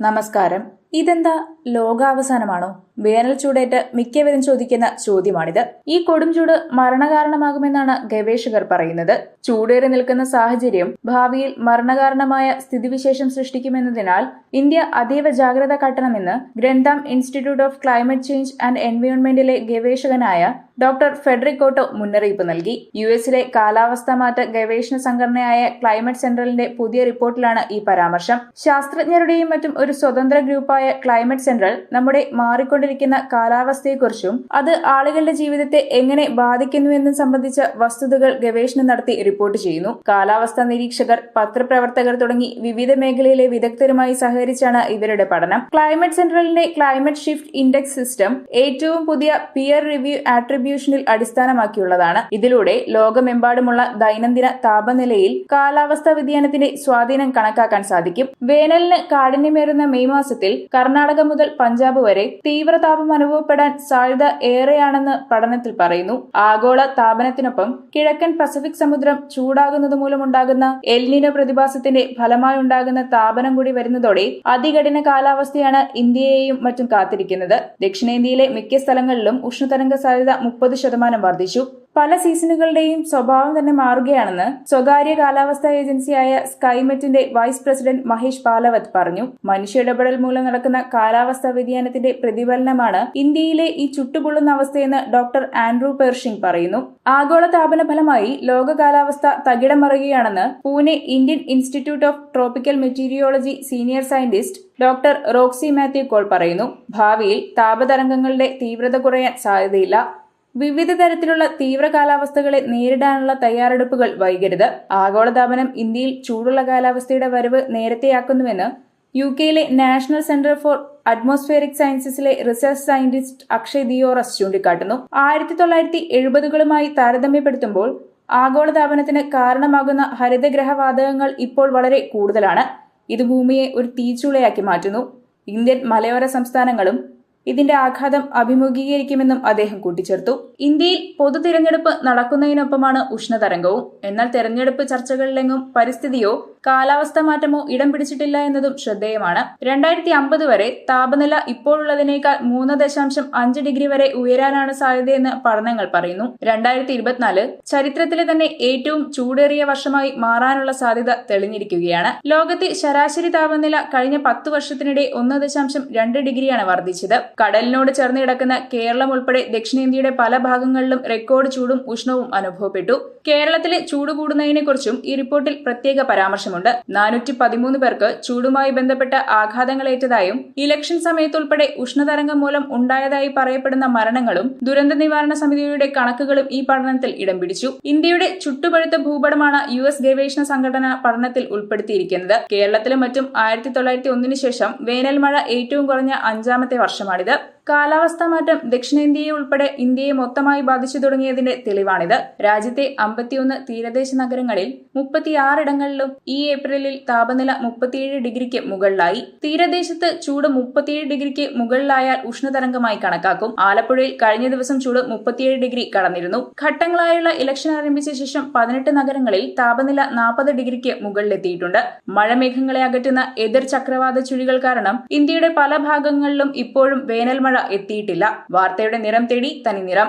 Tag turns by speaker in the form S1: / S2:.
S1: നമസ്കാരം. ഇതെന്താ? ലോകാവസാനമാണോ? വേനൽ ചൂടേറ്റ് മിക്കവരും ചോദിക്കുന്ന ചോദ്യമാണിത്. ഈ കൊടും ചൂട് മരണകാരണമാകുമെന്നാണ് ഗവേഷകർ പറയുന്നത്. ചൂടേറി നിൽക്കുന്ന സാഹചര്യം ഭാവിയിൽ മരണകാരണമായ സ്ഥിതിവിശേഷം സൃഷ്ടിക്കുമെന്നതിനാൽ ഇന്ത്യ അതീവ ജാഗ്രത കാട്ടണമെന്ന് Grantham institute of climate change and എൻവയോൺമെന്റിലെ ഗവേഷകനായ ഡോക്ടർ ഫെഡറിക്കോട്ടോ മുന്നറിയിപ്പ് നൽകി. യു എസിലെ കാലാവസ്ഥാ മാറ്റ ഗവേഷണ സംഘടനയായ ക്ലൈമറ്റ് സെൻട്രലിന്റെ പുതിയ റിപ്പോർട്ടിലാണ് ഈ പരാമർശം. ശാസ്ത്രജ്ഞരുടെയും മറ്റും ഒരു സ്വതന്ത്ര ഗ്രൂപ്പായ ക്ലൈമറ്റ് സെൻട്രൽ നമ്മുടെ മാറിക്കൊണ്ടിരിക്കുന്ന കാലാവസ്ഥയെക്കുറിച്ചും അത് ആളുകളുടെ ജീവിതത്തെ എങ്ങനെ ബാധിക്കുന്നുവെന്നും സംബന്ധിച്ച വസ്തുതകൾ ഗവേഷണം നടത്തി റിപ്പോർട്ട് ചെയ്യുന്നു. കാലാവസ്ഥാ നിരീക്ഷകർ പത്രപ്രവർത്തകർ തുടങ്ങി വിവിധ മേഖലയിലെ വിദഗ്ധരുമായി സഹകരിച്ചാണ് ഇവരുടെ പഠനം. ക്ലൈമറ്റ് സെൻട്രലിന്റെ ക്ലൈമറ്റ് ഷിഫ്റ്റ് ഇൻഡെക്സ് സിസ്റ്റം ഏറ്റവും പുതിയ പിയർ റിവ്യൂ ആട്രിബ്യൂഷനിൽ അടിസ്ഥാനമാക്കിയുള്ളതാണ്. ഇതിലൂടെ ലോകമെമ്പാടുമുള്ള ദൈനംദിന താപനിലയിൽ കാലാവസ്ഥാ വ്യതിയാനത്തിന്റെ സ്വാധീനം കണക്കാക്കാൻ സാധിക്കും. വേനലിന് കാഠിന്യമേറുന്ന മെയ് മാസത്തിൽ കർണാടക മുതൽ പഞ്ചാബ് വരെ തീവ്ര താപം അനുഭവപ്പെടാൻ സാധ്യത ഏറെയാണെന്ന് പഠനത്തിൽ പറയുന്നു. ആഗോള താപനത്തിനൊപ്പം കിഴക്കൻ പസഫിക് സമുദ്രം ചൂടാകുന്നത് മൂലമുണ്ടാകുന്ന എൽനിനോ പ്രതിഭാസത്തിന്റെ ഫലമായുണ്ടാകുന്ന താപനം കൂടി വരുന്നതോടെ അതികഠിന കാലാവസ്ഥയാണ് ഇന്ത്യയെയും മറ്റും കാത്തിരിക്കുന്നത്. ദക്ഷിണേന്ത്യയിലെ മിക്ക സ്ഥലങ്ങളിലും ഉഷ്ണതരംഗ സാധ്യത മുപ്പത് ശതമാനം വർദ്ധിച്ചു. പല സീസണുകളുടെയും സ്വഭാവം തന്നെ മാറുകയാണെന്ന് സ്വകാര്യ കാലാവസ്ഥാ ഏജൻസിയായ സ്കൈമെറ്റിന്റെ വൈസ് പ്രസിഡന്റ് മഹേഷ് പാലവത് പറഞ്ഞു. മനുഷ്യ ഇടപെടൽ മൂലം നടക്കുന്ന കാലാവസ്ഥാ വ്യതിയാനത്തിന്റെ പ്രതിഫലനമാണ് ഇന്ത്യയിലെ ഈ ചുട്ടുപൊള്ളുന്ന അവസ്ഥയെന്ന് ഡോക്ടർ ആൻഡ്രൂ പെർഷിംഗ് പറയുന്നു. ആഗോള താപന ഫലമായി ലോക കാലാവസ്ഥ തകിടം മറിയുകയാണെന്ന് Pune Indian institute of tropical meteorology senior scientist doctor Roxy Mathew Koll പറയുന്നു. ഭാവിയിൽ താപതരംഗങ്ങളുടെ തീവ്രത കുറയാൻ സാധ്യതയില്ല. വിവിധ തരത്തിലുള്ള തീവ്ര കാലാവസ്ഥകളെ നേരിടാനുള്ള തയ്യാറെടുപ്പുകൾ വൈകരുത്. ആഗോളതാപനം ഇന്ത്യയിൽ ചൂടുള്ള കാലാവസ്ഥയുടെ വരവ് നേരത്തെയാക്കുന്നുവെന്ന് യു കെയിലെ നാഷണൽ സെന്റർ ഫോർ അറ്റ്മോസ്ഫിയറിക് സയൻസസിലെ റിസർച്ച് സയന്റിസ്റ്റ് അക്ഷയ് ദിയോറസ് ചൂണ്ടിക്കാട്ടുന്നു. ആയിരത്തി തൊള്ളായിരത്തി എഴുപതുകളുമായി താരതമ്യപ്പെടുത്തുമ്പോൾ ആഗോളതാപനത്തിന് കാരണമാകുന്ന ഹരിതഗ്രഹവാതകങ്ങൾ ഇപ്പോൾ വളരെ കൂടുതലാണ്. ഇത് ഭൂമിയെ ഒരു തീച്ചുളയാക്കി മാറ്റുന്നു. ഇന്ത്യൻ മലയോര സംസ്ഥാനങ്ങളും ഇതിന്റെ ആഘാതം അഭിമുഖീകരിക്കുമെന്നും അദ്ദേഹം കൂട്ടിച്ചേർത്തു. ഇന്ത്യയിൽ പൊതു തിരഞ്ഞെടുപ്പ് നടക്കുന്നതിനൊപ്പമാണ് ഉഷ്ണതരംഗവും. എന്നാൽ തെരഞ്ഞെടുപ്പ് ചർച്ചകളിലെങ്ങും പരിസ്ഥിതിയോ കാലാവസ്ഥാ മാറ്റമോ ഇടം പിടിച്ചിട്ടില്ല എന്നതും ശ്രദ്ധേയമാണ്. രണ്ടായിരത്തി അമ്പത് വരെ താപനില ഇപ്പോഴുള്ളതിനേക്കാൾ മൂന്ന് ദശാംശം അഞ്ച് ഡിഗ്രി വരെ ഉയരാനാണ് സാധ്യതയെന്ന് പഠനങ്ങൾ പറയുന്നു. രണ്ടായിരത്തി ഇരുപത്തിനാല് ചരിത്രത്തിലെ തന്നെ ഏറ്റവും ചൂടേറിയ വർഷമായി മാറാനുള്ള സാധ്യത തെളിഞ്ഞിരിക്കുകയാണ്. ലോകത്തെ ശരാശരി താപനില കഴിഞ്ഞ പത്ത് വർഷത്തിനിടെ ഒന്ന് ദശാംശം രണ്ട് ഡിഗ്രിയാണ് വർദ്ധിച്ചത്. കടലിനോട് ചേർന്ന് കിടക്കുന്ന കേരളം ഉൾപ്പെടെ ദക്ഷിണേന്ത്യയുടെ പല ഭാഗങ്ങളിലും റെക്കോർഡ് ചൂടും ഉഷ്ണവും അനുഭവപ്പെട്ടു. കേരളത്തിലെ ചൂട് കൂടുന്നതിനെക്കുറിച്ചും ഈ റിപ്പോർട്ടിൽ പ്രത്യേക പരാമർശമുണ്ട്. നാനൂറ്റി പതിമൂന്ന് പേർക്ക് ചൂടുമായി ബന്ധപ്പെട്ട ആഘാതങ്ങളേറ്റതായും ഇലക്ഷൻ സമയത്തുൾപ്പെടെ ഉഷ്ണതരംഗം മൂലം ഉണ്ടായതായി പറയപ്പെടുന്ന മരണങ്ങളും ദുരന്ത നിവാരണ സമിതിയുടെ കണക്കുകളും ഈ പഠനത്തിൽ ഇടം പിടിച്ചു. ഇന്ത്യയുടെ ചുട്ടുപഴുത്ത ഭൂപടമാണ് യു എസ് ഗവേഷണ സംഘടന പഠനത്തിൽ ഉൾപ്പെടുത്തിയിരിക്കുന്നത്. കേരളത്തിലും മറ്റും ആയിരത്തി തൊള്ളായിരത്തി ഒന്നിനു ശേഷം വേനൽമഴ ഏറ്റവും കുറഞ്ഞ അഞ്ചാമത്തെ ಮಾಡಿದೆ കാലാവസ്ഥാ മാറ്റം ദക്ഷിണേന്ത്യയെ ഉൾപ്പെടെ ഇന്ത്യയെ മൊത്തമായി ബാധിച്ചു തുടങ്ങിയതിന്റെ തെളിവാണിത്. രാജ്യത്തെ അമ്പത്തിയൊന്ന് തീരദേശ നഗരങ്ങളിൽ മുപ്പത്തിയാറിടങ്ങളിലും ഈ ഏപ്രിലിൽ താപനില മുപ്പത്തിയേഴ് ഡിഗ്രിക്ക് മുകളിലായി. തീരദേശത്ത് ചൂട് മുപ്പത്തിയേഴ് ഡിഗ്രിക്ക് മുകളിലായാൽ ഉഷ്ണതരംഗമായി കണക്കാക്കും. ആലപ്പുഴയിൽ കഴിഞ്ഞ ദിവസം ചൂട് മുപ്പത്തിയേഴ് ഡിഗ്രി കടന്നിരുന്നു. ഘട്ടങ്ങളായുള്ള ഇലക്ഷൻ ആരംഭിച്ച ശേഷം പതിനെട്ട് നഗരങ്ങളിൽ താപനില നാൽപ്പത് ഡിഗ്രിക്ക് മുകളിലെത്തിയിട്ടുണ്ട്. മഴമേഘങ്ങളെ അകറ്റുന്ന എതിർ ചക്രവാത ചുഴികൾ കാരണം ഇന്ത്യയുടെ പല ഭാഗങ്ങളിലും ഇപ്പോഴും വേനൽ മഴ എത്തിയിട്ടില്ല. വാർത്തയുടെ നിറം തേടി തനി നിറം.